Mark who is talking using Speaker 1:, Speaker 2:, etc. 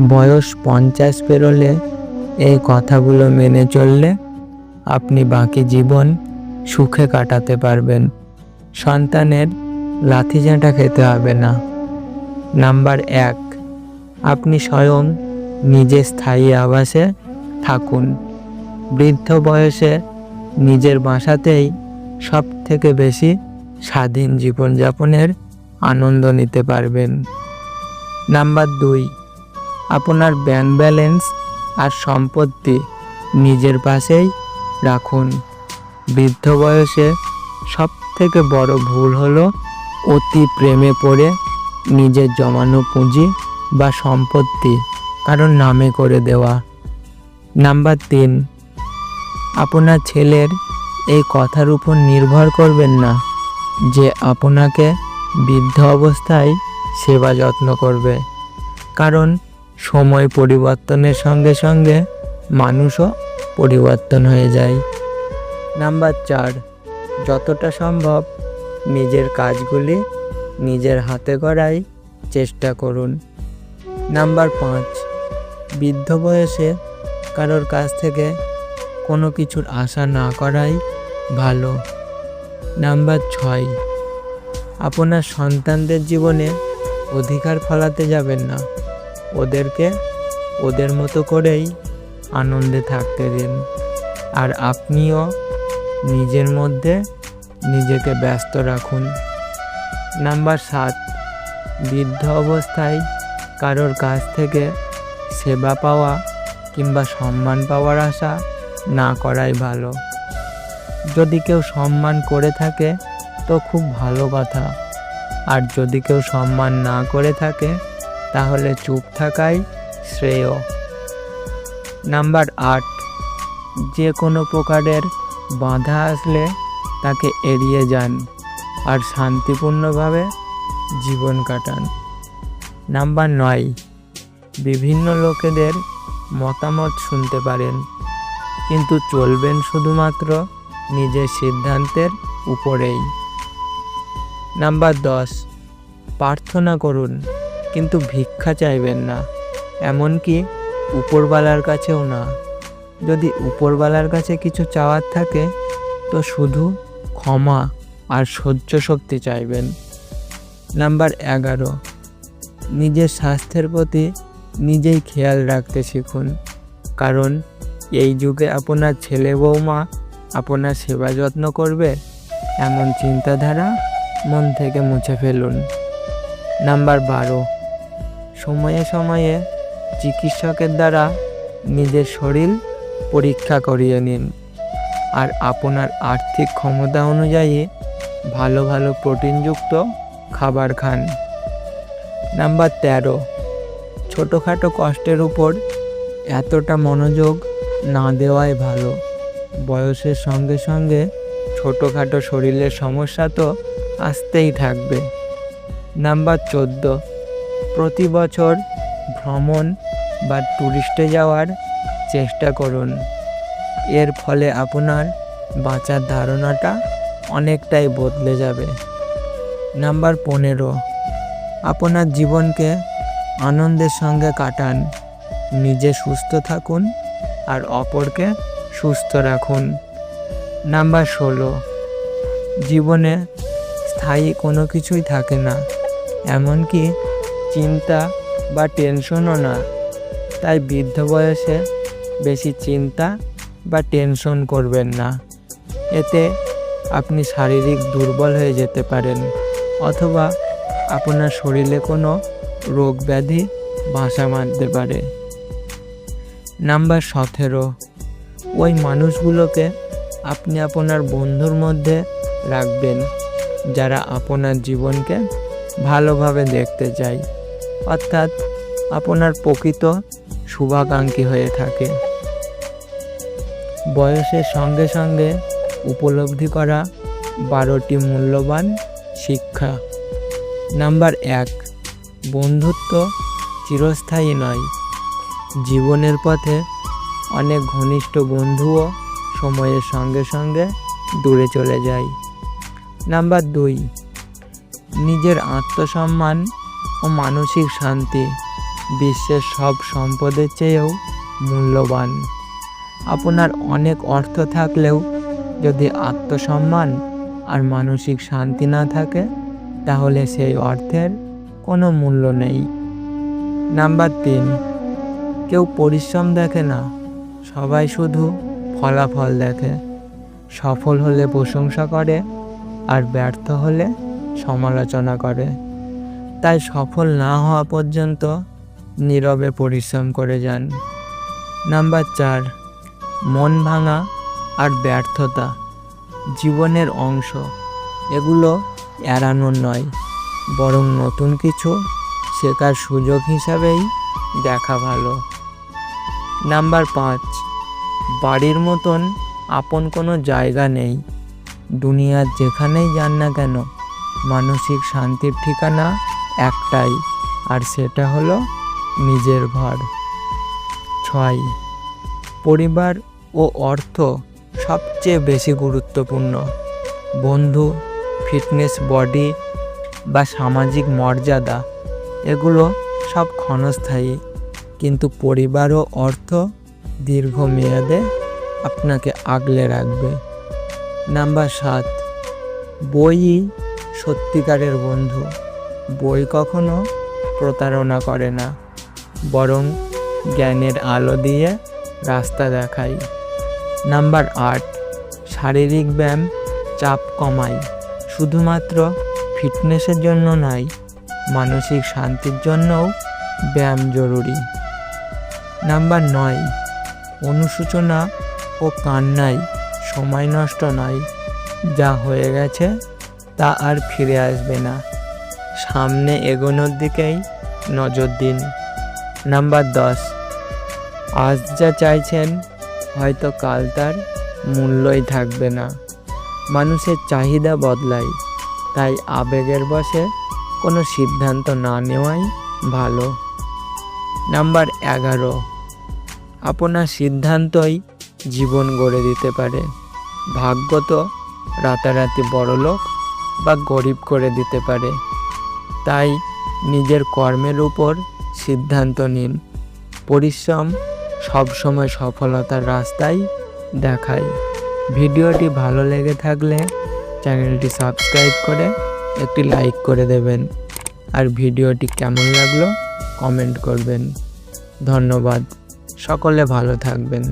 Speaker 1: বয়স পঞ্চাশ পেরোলে এই কথাগুলো মেনে চললে আপনি বাকি জীবন সুখে কাটাতে পারবেন। সন্তানের লাথিঝাঁটা খেতে হবে না। নাম্বার এক, আপনি স্বয়ং নিজে স্থায়ী আবাসে থাকুন। বৃদ্ধ বয়সে নিজের বাসাতেই সব থেকে বেশি স্বাধীন জীবনযাপনের আনন্দ নিতে পারবেন। নাম্বার দুই আপনার ব্যাংক ব্যালেন্স আর সম্পত্তি নিজের পাশেই রাখুন। বৃদ্ধ বয়সে সব থেকে বড় ভুল হলো অতি প্রেমে পড়ে নিজের জমানো পুঁজি বা সম্পত্তি কারণ নামে করে দেওয়া। নাম্বার তিন, আপনার ছেলের এই কথার উপর নির্ভর করবেন না যে আপনাকে বৃদ্ধ অবস্থায় সেবা যত্ন করবে। কারণ সময় পরিবর্তনের সঙ্গে সঙ্গে মানুষও পরিবর্তন হয়ে যায়। নাম্বার চার, যতটা সম্ভব নিজের কাজগুলি নিজের হাতে করাই চেষ্টা করুন। নাম্বার পাঁচ, বৃদ্ধ বয়সে কারোর কাছ থেকে কোনো কিছুর আশা না করাই ভালো। নাম্বার ছয়, আপনার সন্তানদের জীবনে অধিকার ফলাতে যাবেন না। ওদেরকে ওদের মতো করেই আনন্দে থাকতে দিন। আর আপনিও নিজের মধ্যে নিজেকে ব্যস্ত রাখুন। নাম্বার সাত, বৃদ্ধ অবস্থায় কারোর কাছ থেকে সেবা পাওয়া কিংবা সম্মান পাওয়ার আশা না করাই ভালো। যদি কেউ সম্মান করে থাকে, তো খুব ভালো কথা। আর যদি কেউ সম্মান না করে থাকে তাহলে চুপ থাকাই শ্রেয়। নাম্বার আট, যে কোনো প্রকারের বাধা আসলে তাকে এড়িয়ে যান আর শান্তিপূর্ণভাবে জীবন কাটান। নাম্বার নয়, বিভিন্ন লোকেদের মতামত শুনতে পারেন, কিন্তু চলবেন শুধুমাত্র নিজের সিদ্ধান্তের উপরেই। নাম্বার দশ, প্রার্থনা করুন। কিন্তু ভিক্ষা চাইবেন না, এমনকি উপরবালার কাছেও না। যদি উপরবালার কাছে কিছু চাওয়ার থাকে, তো শুধু ক্ষমা আর সহ্য শক্তি চাইবেন। নাম্বার এগারো, নিজের স্বাস্থ্যের প্রতি নিজেই খেয়াল রাখতে শিখুন, কারণ এই যুগে আপনার ছেলে বৌমা আপনার সেবা যত্ন করবে, এমন চিন্তাধারা মন থেকে মুছে ফেলুন। নাম্বার বারো সময়ে সময়ে চিকিৎসকের দ্বারা নিজের শরীর পরীক্ষা করিয়ে নিন। আর আপনার আর্থিক ক্ষমতা অনুযায়ী ভালো ভালো প্রোটিনযুক্ত খাবার খান। নাম্বার তেরো, ছোটোখাটো কষ্টের উপর এতটা মনোযোগ না দেওয়াই ভালো। বয়সের সঙ্গে সঙ্গে ছোটোখাটো শরীরের সমস্যা তো আসতেই থাকবে। নাম্বার চোদ্দ প্রতি বছর ভ্রমণ বা ট্যুরিস্টে যাওয়ার চেষ্টা করুন। এর ফলে আপনার বাঁচার ধারণাটা অনেকটাই বদলে যাবে। নাম্বার পনেরো, আপনার জীবনকে আনন্দের সঙ্গে কাটান। নিজে সুস্থ থাকুন আর অপরকে সুস্থ রাখুন। নাম্বার ষোলো, জীবনে স্থায়ী কোনো কিছুই থাকে না, এমনকি চিন্তা বা টেনশনও না। তাই বৃদ্ধ বয়সে বেশি চিন্তা বা টেনশন করবেন না। এতে আপনি শারীরিক দুর্বল হয়ে যেতে পারেন অথবা আপনার শরীরে কোনো রোগ ব্যাধি বাসা বাঁধতে পারে। নাম্বার সতেরো, ওই মানুষগুলোকে আপনি আপনার বন্ধুর মধ্যে রাখবেন যারা আপনার জীবনকে ভালোভাবে দেখতে চায়। অর্থাৎ আপনার প্রকৃত শুভাকাঙ্ক্ষী হয়ে থাকে। বয়সের সঙ্গে সঙ্গে উপলব্ধি করা বারোটি মূল্যবান শিক্ষা। নাম্বার এক, বন্ধুত্ব চিরস্থায়ী নয়। জীবনের পথে অনেক ঘনিষ্ঠ বন্ধুও সময়ের সঙ্গে সঙ্গে দূরে চলে যায়। নাম্বার দুই, নিজের আত্মসম্মান ও মানসিক শান্তি বিশ্বের সব সম্পদের চেয়েও মূল্যবান। আপনার অনেক অর্থ থাকলেও যদি আত্মসম্মান আর মানসিক শান্তি না থাকে, তাহলে সেই অর্থের কোনো মূল্য নেই। নাম্বার তিন, কেউ পরিশ্রম দেখে না, সবাই শুধু ফলাফল দেখে। সফল হলে প্রশংসা করে আর ব্যর্থ হলে সমালোচনা করে। তাই সফল না হওয়া পর্যন্ত নীরবে পরিশ্রম করে যান। নাম্বার চার, মন ভাঙা আর ব্যর্থতা, জীবনের অংশ, এগুলো এড়ানোর নয়, বরং নতুন কিছু শেখার সুযোগ হিসাবেই দেখা ভালো। নাম্বার পাঁচ, বাড়ির মতন আপন কোনো জায়গা নেই। দুনিয়ার যেখানেই যান না কেন, মানসিক শান্তির ঠিকানা একটাই, আর সেটা হলো নিজের ঘর। ছয়, পরিবার ও অর্থ সবচেয়ে বেশি গুরুত্বপূর্ণ। বন্ধু, ফিটনেস বডি বা সামাজিক মর্যাদা, এগুলো সব ক্ষণস্থায়ী, কিন্তু পরিবার ও অর্থ দীর্ঘমেয়াদে আপনাকে আগলে রাখবে। নাম্বার সাত, বইই সত্যিকারের বন্ধু। বই কখনো প্রতারণা করে না, বরং জ্ঞানের আলো দিয়ে রাস্তা দেখায়। নাম্বার আট, শারীরিক ব্যায়াম চাপ কমায়। শুধুমাত্র ফিটনেসের জন্য নয়, মানসিক শান্তির জন্যও ব্যায়াম জরুরি। নাম্বার নয়, অনুশোচনা ও কান্নায় সময় নষ্ট নয়, যা হয়ে গেছে তা আর ফিরে আসবে না। সামনে এগোনোর দিকেই নজর দিন। নাম্বার দশ। আজ যা চাইছেন, হয়তো কাল তার মূল্যই থাকবে না। মানুষের চাহিদা বদলায়, তাই আবেগের বসে কোনো সিদ্ধান্ত না নেওয়াই ভালো। নাম্বার এগারো। আপনার সিদ্ধান্তই জীবন গড়ে দিতে পারে। ভাগ্য তো রাতারাতি বড়লোক বা গরিব করে দিতে পারে। তাই নিজের কর্মের উপর সিদ্ধান্ত নিন। পরিশ্রম সবসময় সফলতার রাস্তায় দেখায়। ভিডিওটি ভালো লেগে থাকলে চ্যানেলটি সাবস্ক্রাইব করে একটি লাইক করে দেবেন। আর ভিডিওটি কেমন লাগল কমেন্ট করবেন। ধন্যবাদ। সকলে ভালো থাকবেন।